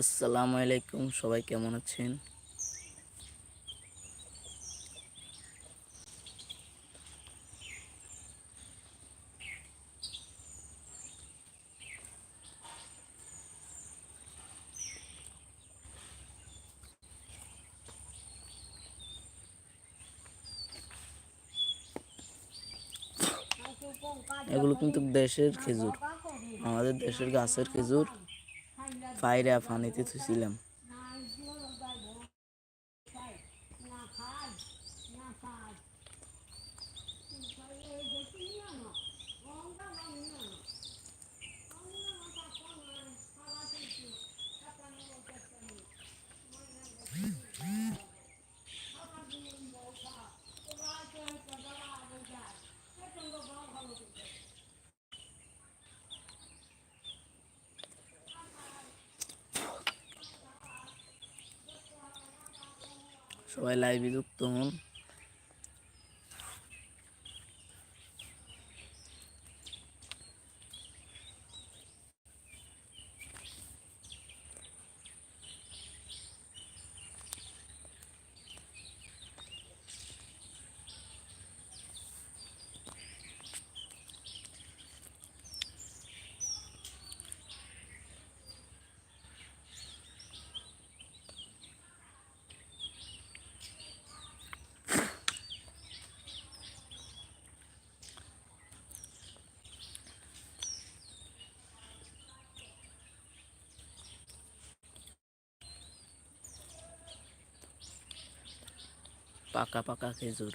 আসসালামু আলাইকুম সবাই কেমন আছেন? এগুলো কিন্তু দেশের খেজুর আমাদের দেশের গাছের খেজুর। পায়রা পানিতে থুছিলাম সবাই লাইভে যুক্ত হন। পাকা পাকা খেজুর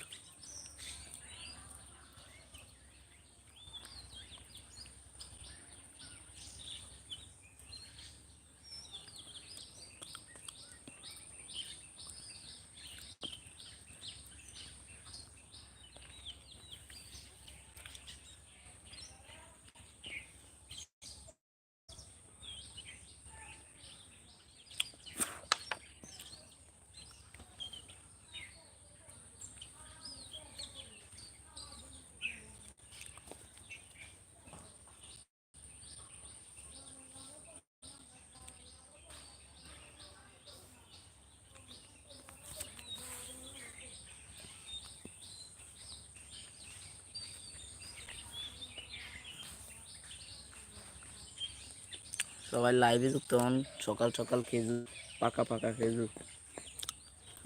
সবাই লাইভে যুক্ত হন, সকাল সকাল খেজুর, পাকা পাকা খেজুর।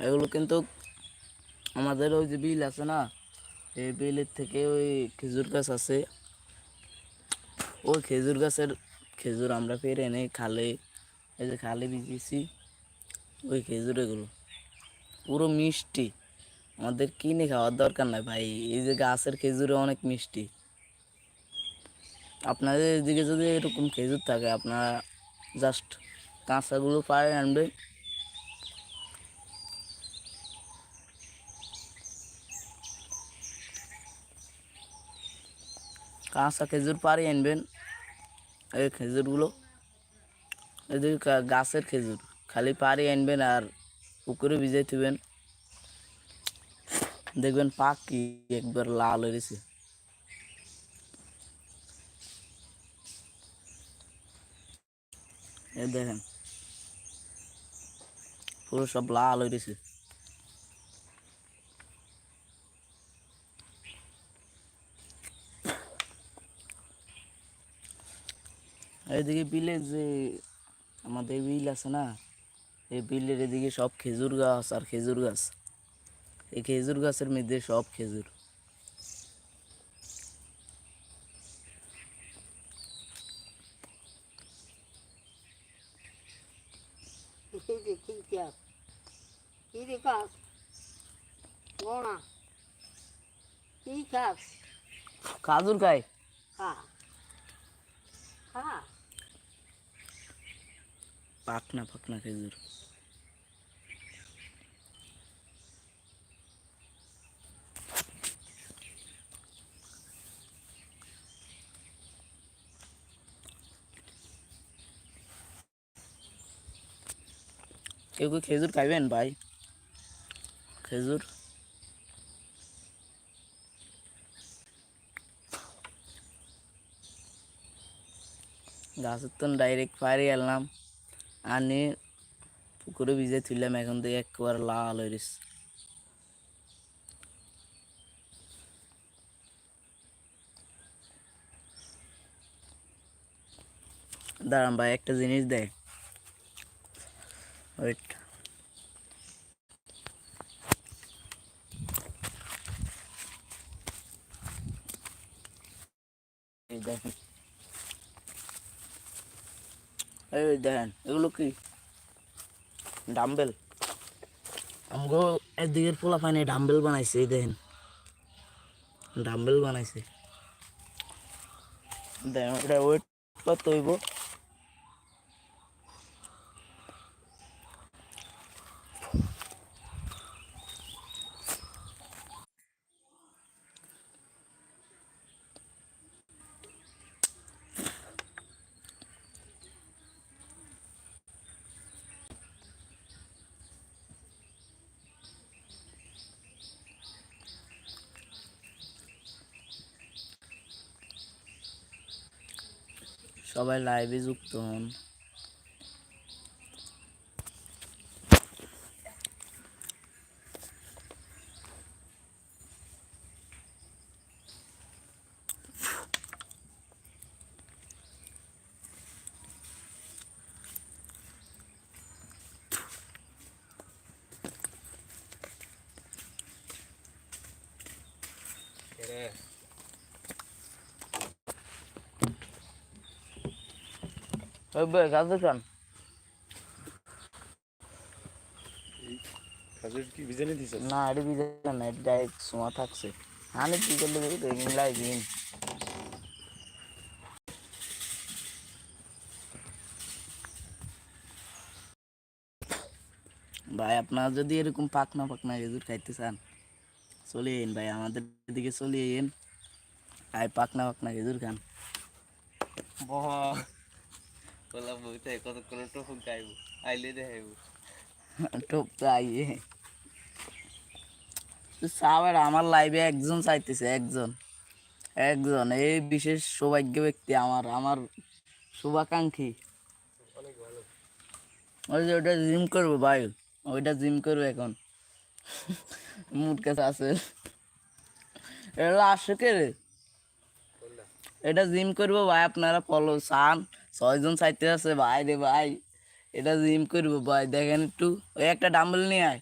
এগুলো কিন্তু আমাদের ওই যে বিল আছে না, এই বিলের থেকে ওই খেজুর গাছ আছে। ওই খেজুর গাছের খেজুর আমরা পেরে এনে খালে, এই যে খালে বিছিয়েছি ওই খেজুর এগুলো। পুরো মিষ্টি। আমাদের কিনে খাওয়ার দরকার নাই ভাই, এই যে গাছের খেজুরে অনেক মিষ্টি। আপনাদের এদিকে যদি এরকম খেজুর থাকে, আপনারা জাস্ট কাঁচাগুলো পায়ে আনবে কাঁচা খেজুর পাড়ি আনবেন, এই খেজুরগুলো। এদিকে গা- গাছের খেজুর, খালি পাড়ি আনবেন আর পুকুরে ভিজে থুবেন। দেখবেন পাক কি একবার লাল হয়েছে দেখেন। পুরো সব লাল হয়ে গেছে এইদিকে বিলে যে আমাদের বিল আছে না, এই বিলের এদিকে সব খেজুর গাছ আর খেজুর গাছ। এই খেজুর গাছের মধ্যে সব খেজুর। ఇది కించారు ఇది కాదు गोणा ती खास का अजून काय? हा. हा. पाकना पाकना কেউ কেউ খেজুর খাইবেন ভাই? খেজুর? গাছের তো ডাইরেক্ট পাড়ি এলাম, আনি পুকুরে ভিজে তুললাম এখন থেকে একবার লাল হয়ে। দাঁড়ান ভাই, একটা জিনিস দেয় ওয়েট এই দেখেন। এই দেখেন, এগুলো কি? ডাম্বেল। আমগো একদিকের পোলা পানি ডাম্বেল বানাইছে, এই দেখেন। ডাম্বেল বানাইছে। দেখেন এটা ওয়েট কত হইব? সবাই লাইভে যুক্ত হন। ওই বই কাজ খান খাজুর কি বিজানি দিছ না এটা বিজে না এটা ডাইরেক্ট সোমা থাকছে। আমি কি করলে দেখি দিন। ভাই আপনারা যদি এরকম পাকনা পাকনা খেজুর খাইতে চান চলে আইন ভাই আমাদের দিকে চলে আইন। আই পাকনা পাকনা খেজুর খান। আমার লাইভে একজন চাইতেছে, একজন। একজন, এই বিশেষ সৌভাগ্য ব্যক্তি আমার আমার শুভাকাঙ্ক্ষী। ওই যে ওটা জিম করব ভাই, ওইটা জিম করব এখন। মুড কাছে আছে? এটা আসে রে এটা জিম করব ভাই, আপনারা ফলো চান। ছয়জন চাইতে আছে, ভাই রে ভাই। এটা জিম করব, ভাই, দেখেন একটু। ওই একটা ডাম্বেল নিয়ে আয়।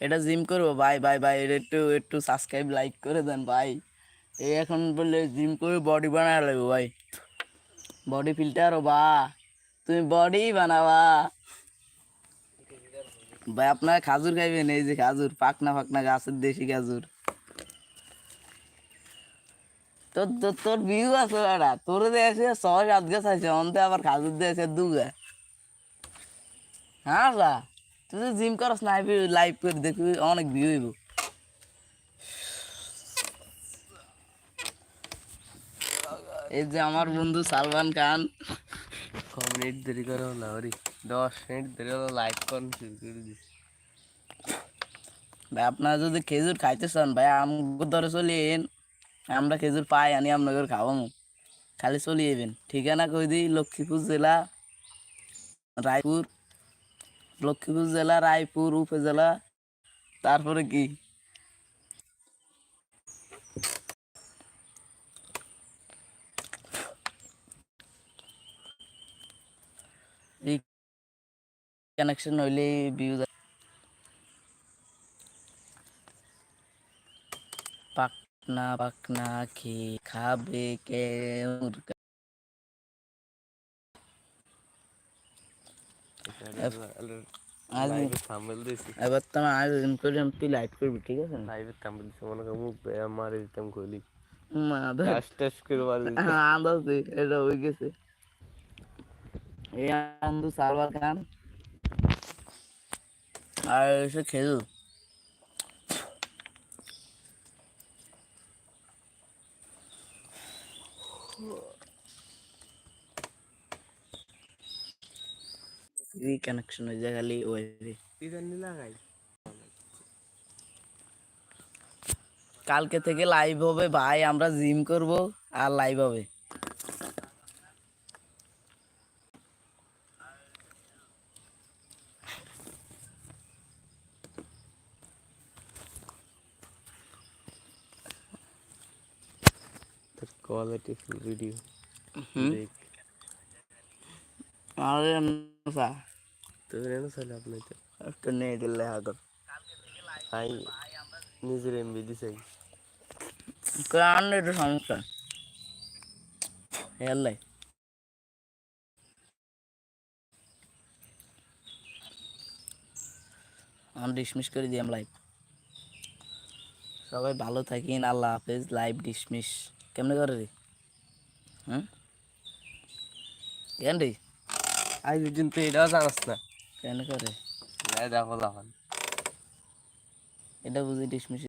এটা জিম করব, ভাই ভাই ভাই, এটা একটু একটু সাবস্ক্রাইব লাইক করে দেন, ভাই। এই এখন বললে জিম করে বডি বানায় লাগবে ভাই। বডি ফিল্টার ও, বা। তুমি বডি বানাবা। ভাই, আপনারা খাজুর খাইবেন, এই যে খাজুর পাকনা ফাকনা গাছের দেশি খাজুর। তোর তোর তোর ভিউ আছে বেড়া। তোর দেশে ছয় সাত গাছ আছে অন্তে আবার খাজুর দেশে দু গাছ হ্যাঁ তুই তো জিম করস না লাইভ করে দেখবি অনেক ভিউ হইব। এই যে আমার বন্ধু সালমান খান। ক মিনিট দেরি করে হলো ওরি দশ মিনিট দেরি হলো লাইক কর শুরু করে দিস। ভাই আপনারা যদি খেজুর খাইতে চান ভাই আমগো ধরে চলে এন। আমরা খেজুর পাই, আনি আপনাদের খাওয়ামু খালি চলে যাবেন ঠিকানা কই দিই? লক্ষ্মীপুর জেলা, রায়পুর। লক্ষ্মীপুর জেলা, রায়পুর উপজেলা। তারপরে কি? কানেকশন হইলে ভিউজ পাকনা পাকনা খেয়ে খাবে কে? এবার তো আমি আজ জিম করে তুই লাইভ করবি ঠিক আছে? লাইভে থাম্বনেল দিছি মনে কর মুখ বেয়া মারে দিতাম কইলি মা টাস টাস করে মারে হ্যাঁ আন্দাজ এটা হয়ে গেছে। এই বন্ধু সালবার খান। আর এসে খেজুর কানেকশন হয়ে যায় খালি ওয়াইফাই লাগাই কালকে থেকে লাইভ হবে ভাই আমরা জিম করব আর লাইভ হবে। কোয়ালিটি ফুল ভিডিও দেখ আরে না তো কেন চাইলে আপনি তো। একটা নেই দিলে আগর আই নিজের এমবি দিছে কারণ সমস্যা? হেয়াল্লাই আমি ডিসমিস করে দিলাম লাইভ সবাই ভালো থাকেন আল্লাহ হাফেজ লাইভ ডিসমিস। কেমনে করে রে? হুম কেন রে? আই পর্যন্ত এটাও জানাস না। কেন করে? দেখো লাফান এটা বুঝি ডিসমিস